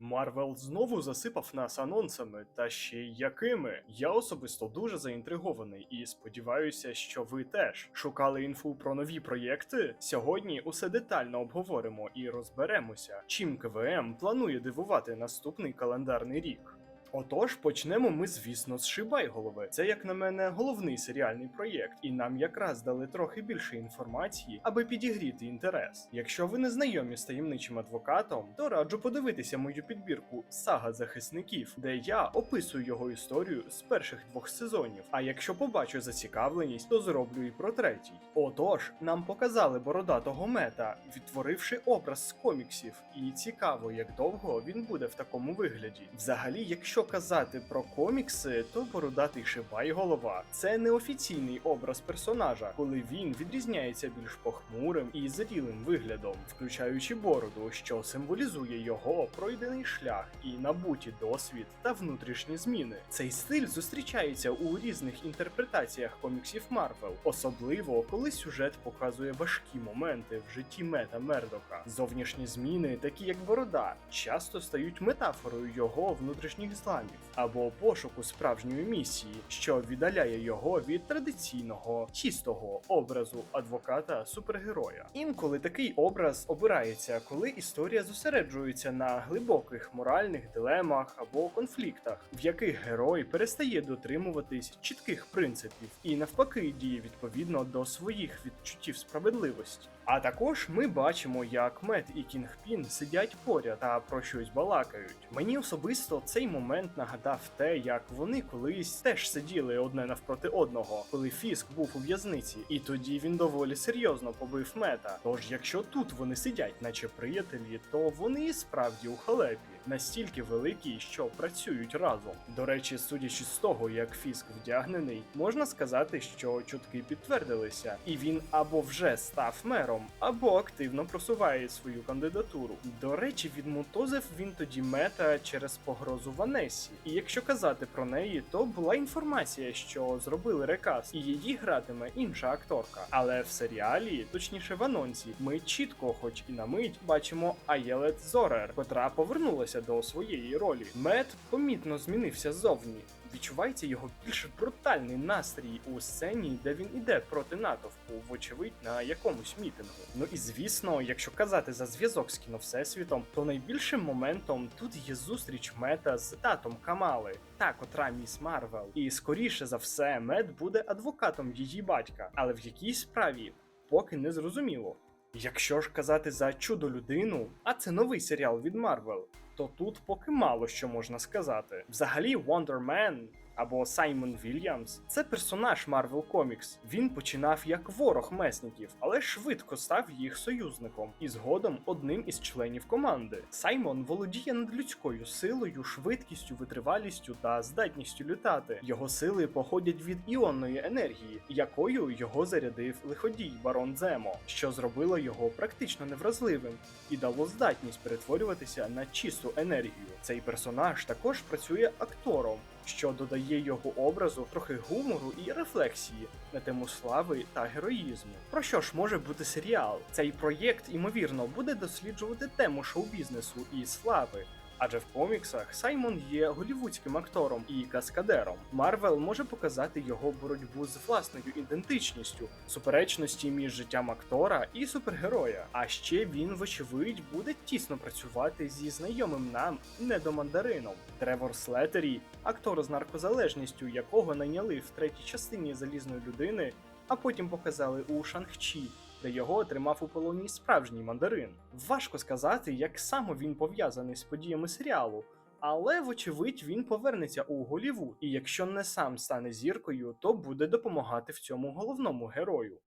Марвел знову засипав нас анонсами, та ще й якими. Я особисто дуже заінтригований і сподіваюся, що ви теж шукали інфу про нові проєкти. Сьогодні усе детально обговоримо і розберемося, чим КВМ планує дивувати наступний календарний рік. Отож, почнемо ми, звісно, з Шибайголови. Це, як на мене, головний серіальний проєкт, і нам якраз дали трохи більше інформації, аби підігріти інтерес. Якщо ви не знайомі з таємничим адвокатом, то раджу подивитися мою підбірку Сага захисників, де я описую його історію з перших двох сезонів. А якщо побачу зацікавленість, то зроблю і про третій. Отож, нам показали бородатого мета, відтворивши образ з коміксів, і цікаво, як довго він буде в такому вигляді. Взагалі, якщо казати про комікси, то бородатий Шибай голова це неофіційний образ персонажа, коли він відрізняється більш похмурим і зрілим виглядом, включаючи бороду, що символізує його пройдений шлях і набуті досвід та внутрішні зміни. Цей стиль зустрічається у різних інтерпретаціях коміксів Марвел, особливо коли сюжет показує важкі моменти в житті Мета Мердока. Зовнішні зміни, такі як борода, часто стають метафорою його внутрішніх зламів або пошуку справжньої місії, що віддаляє його від традиційного чистого образу адвоката супергероя. Інколи такий образ обирається, коли історія зосереджується на глибоких моральних дилемах або конфліктах, в яких герой перестає дотримуватись чітких принципів і навпаки діє відповідно до своїх відчуттів справедливості. А також ми бачимо, як Мет і Кінгпін сидять поряд та про щось балакають. Мені особисто цей момент нагадав те, як вони колись теж сиділи одне навпроти одного, коли Фіск був у в'язниці, і тоді він доволі серйозно побив мета. Тож, якщо тут вони сидять, наче приятелі, то вони справді у халепі. Настільки великі, що працюють разом. До речі, судячи з того, як Фіск вдягнений, можна сказати, що чутки підтвердилися, і він або вже став мером, або активно просуває свою кандидатуру. До речі, відмутозив він тоді мета через погрозу Ванесі. І якщо казати про неї, то була інформація, що зробили рекас, і її гратиме інша акторка. Але в серіалі, точніше в анонсі, ми чітко, хоч і на мить, бачимо Аєлет Зорер, котра повернулася до своєї ролі. Мет помітно змінився ззовні. Відчувається його більш брутальний настрій у сцені, де він іде проти натовпу, вочевидь, на якомусь мітингу. Ну і звісно, якщо казати за зв'язок з кіно всесвітом, то найбільшим моментом тут є зустріч мета з татом Камали, та котра міс Марвел. І скоріше за все, мет буде адвокатом її батька, але в якій справі поки не зрозуміло. Якщо ж казати за чудо людину, а це новий серіал від Марвел, то тут поки мало що можна сказати. Взагалі, Wonder Man або Саймон Вільямс це персонаж Marvel Comics. Він починав як ворог месників, але швидко став їх союзником і згодом одним із членів команди. Саймон володіє надлюдською силою, швидкістю, витривалістю та здатністю літати. Його сили походять від іонної енергії, якою його зарядив лиходій барон Земо, що зробило його практично невразливим і дало здатність перетворюватися на чисту енергію. Цей персонаж також працює актором, що додає його образу трохи гумору і рефлексії на тему слави та героїзму. Про що ж може бути серіал? Цей проєкт, ймовірно, буде досліджувати тему шоу-бізнесу і слави. Адже в коміксах Саймон є голівудським актором і каскадером. Марвел може показати його боротьбу з власною ідентичністю, суперечності між життям актора і супергероя. А ще він, вочевидь, буде тісно працювати зі знайомим нам недомандарином. Тревор Слетері, актор з наркозалежністю, якого найняли в третій частині залізної людини, а потім показали у Шанг-Чі, де його отримав у полоні справжній мандарин. Важко сказати, як саме він пов'язаний з подіями серіалу. Але, вочевидь, він повернеться у Голівуд, і якщо не сам стане зіркою, то буде допомагати в цьому головному герою.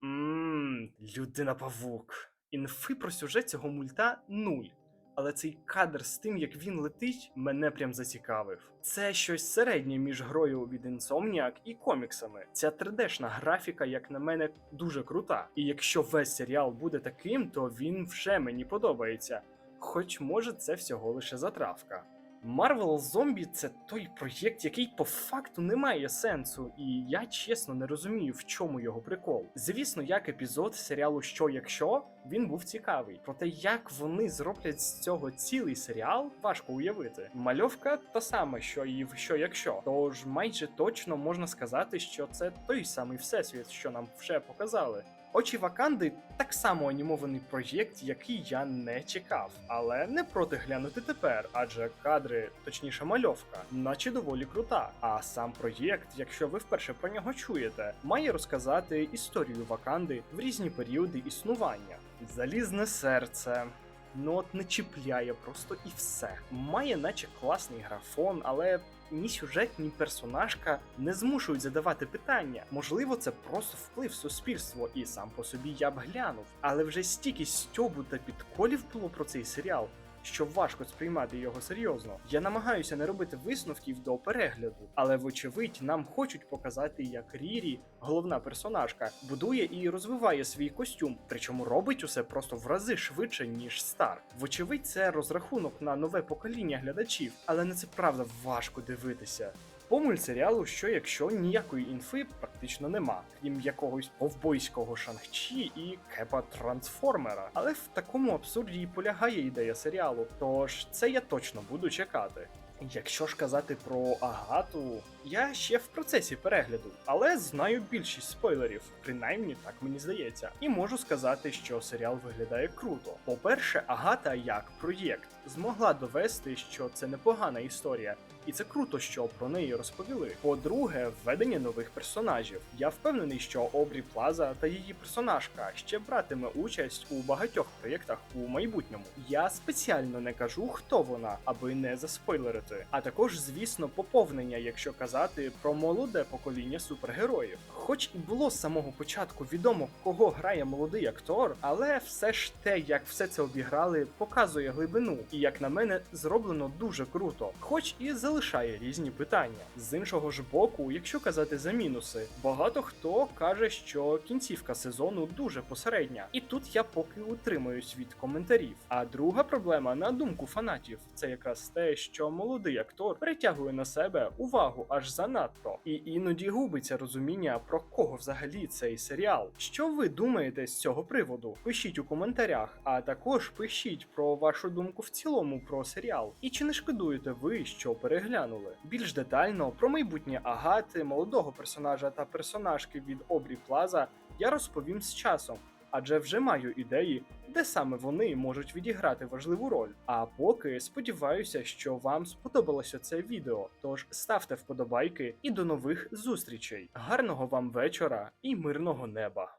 Ммм, людина павук. Інфи про сюжет цього мульта нуль. Але цей кадр з тим, як він летить, мене прям зацікавив. Це щось середнє між грою від Insomniac і коміксами. Ця 3D-шна графіка, як на мене, дуже крута. І якщо весь серіал буде таким, то він вже мені подобається. Хоч може це всього лише затравка. Marvel Zombie це той проєкт, який по факту не має сенсу, і я чесно не розумію, в чому його прикол. Звісно, як епізод серіалу Що якщо він був цікавий. Проте як вони зроблять з цього цілий серіал, важко уявити. Мальовка та сама, що і в що якщо. Тож майже точно можна сказати, що це той самий всесвіт, що нам вже показали. Очі Ваканди так само анімований проєкт, який я не чекав, але не проти глянути тепер, адже кадри, точніше мальовка, наче доволі крута. А сам проєкт, якщо ви вперше про нього чуєте, має розказати історію Ваканди в різні періоди існування. Залізне серце. Ну от не чіпляє просто і все. Має наче класний графон, але ні сюжет, ні персонажка не змушують задавати питання. Можливо, це просто вплив суспільство, і сам по собі я б глянув. Але вже стільки стьобу та підколів було про цей серіал. Що важко сприймати його серйозно. Я намагаюся не робити висновків до перегляду, але вочевидь нам хочуть показати, як Рірі, головна персонажка, будує і розвиває свій костюм, причому робить усе просто в рази швидше ніж Стар. Вочевидь, це розрахунок на нове покоління глядачів, але на це правда важко дивитися. По мультсеріалу, що якщо ніякої інфи практично нема, крім якогось повбойського шангчі і кепа трансформера. Але в такому абсурді і полягає ідея серіалу. Тож це я точно буду чекати. Якщо ж казати про Агату, я ще в процесі перегляду, але знаю більшість спойлерів, принаймні так мені здається. І можу сказати, що серіал виглядає круто. По-перше, Агата як проєкт змогла довести, що це непогана історія, і це круто, що про неї розповіли. По-друге, введення нових персонажів. Я впевнений, що Обрі Плаза та її персонажка ще братиме участь у багатьох проєктах у майбутньому. Я спеціально не кажу, хто вона, аби не заспойлерити. А також, звісно, поповнення, якщо казати про молоде покоління супергероїв. Хоч і було з самого початку відомо, кого грає молодий актор, але все ж те, як все це обіграли, показує глибину, і як на мене, зроблено дуже круто, хоч і залишає різні питання. З іншого ж боку, якщо казати за мінуси, багато хто каже, що кінцівка сезону дуже посередня, і тут я поки утримуюсь від коментарів. А друга проблема, на думку фанатів, це якраз те, що молодий актор притягує на себе увагу аж занадто, і іноді губиться розуміння про кого взагалі цей серіал. Що ви думаєте з цього приводу? Пишіть у коментарях, а також пишіть про вашу думку в цілому про серіал. І чи не шкодуєте ви, що переглянули? Більш детально про майбутнє агати, молодого персонажа та персонажки від Обрі Плаза я розповім з часом. Адже вже маю ідеї, де саме вони можуть відіграти важливу роль. А поки сподіваюся, що вам сподобалося це відео. Тож ставте вподобайки і до нових зустрічей. Гарного вам вечора і мирного неба!